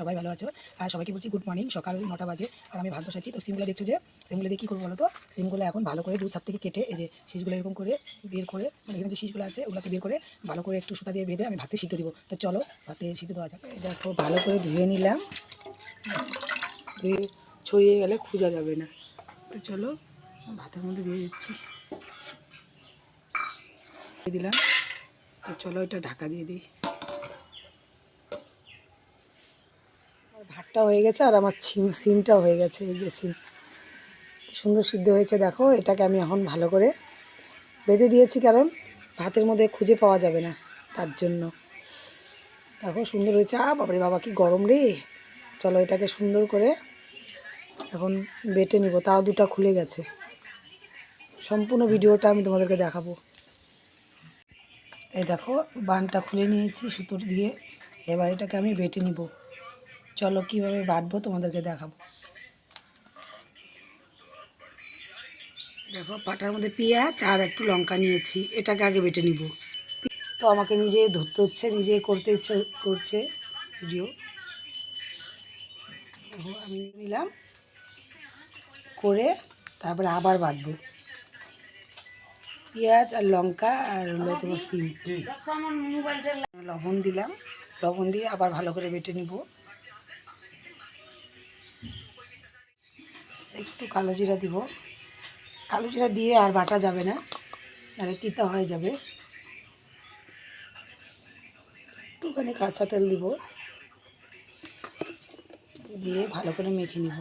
সবাই ভালো আছো। আর সবাইকে বলছি গুড মর্নিং সকাল নটা বাজে, আর আমি ভাত বসাচ্ছি তো সিমগুলো দেখছ যে, সিমগুলো দিয়ে কী করব বলো তো? সিমগুলো এখন ভালো করে দু সাত থেকে কেটে এই যে শীষগুলো এরকম করে বের করে মানে এখানে যে শীষগুলো আছে ওগুলোকে বের করে ভালো করে একটু সুতা দিয়ে বেঁধে আমি ভাতে সিদ্ধ দিব। তো চলো, ভাতে সিদ্ধ দেওয়া যাবে দেখো, ভালো করে ধুয়ে নিলাম। ধুয়ে ছড়িয়ে গেলে খোঁজা যাবে না। তো চলো, ভাতের মধ্যে দিয়ে দিচ্ছি। দিলাম। তো চলো, এটা ঢাকা দিয়ে দিই। ভাতটা হয়ে গেছে আর আমার সিম সিমটাও হয়ে গেছে, এই যে সিম। সুন্দর সিদ্ধ হয়েছে, দেখো, এটাকে আমি এখন ভালো করে বেঁধে দিয়েছি, কারণ ভাতের মধ্যে খুঁজে পাওয়া যাবে না তার জন্য। দেখো, সুন্দর হয়েছে আ বাবারে বাবা, কি গরম রে। চলো, এটাকে সুন্দর করে এখন বেটে নিব, তাও দুটা খুলে গেছে। সম্পূর্ণ ভিডিওটা আমি তোমাদেরকে দেখাবো। এই দেখো, বানটা খুলে নিয়েছি সুতোর দিয়ে, এবার এটাকে আমি বেটে নিব। চলো কীভাবে বাটবো তোমাদেরকে দেখাবো। দেখো পাটার মধ্যে পেঁয়াজ আর একটু লঙ্কা নিয়েছি এটাকে আগে বেটে নিব। তো আমাকে নিজে ধরতে হচ্ছে নিজে করতে ইচ্ছে করছে ভিডিও। দেখো আমি নিলাম করে তারপরে আবার বাটবো পেঁয়াজ আর লঙ্কা আর হলো তোমার সিম। লবণ দিলাম লবণ দিয়ে আবার ভালো করে বেটে নিব। একটু কালো জিরা দিব। কালো জিরা দিয়ে আর বাটা যাবে না, নাহলে তিতা হয়ে যাবে। একটুখানি কাঁচা তেল দিব। দিয়ে ভালো করে মেখে নিব।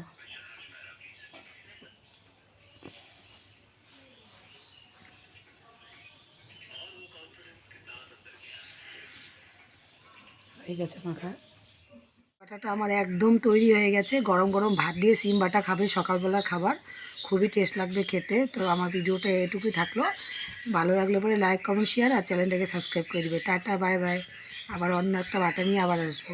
হয়ে গেছে মাখা। বাটাটা আমার একদম তৈরি হয়ে গেছে। গরম গরম ভাত দিয়ে সিম বাটা খাবে সকালবেলার খাবার। খুবই টেস্ট লাগবে খেতে। তো আমার ভিডিওটা এটুকুই থাকল। ভালো লাগলে পরে লাইক কমেন্ট শেয়ার আর চ্যানেলটাকে সাবস্ক্রাইব করে দেবে। টাটা বাই বাই আবার অন্য একটা বাটা নিয়ে আবার আসব।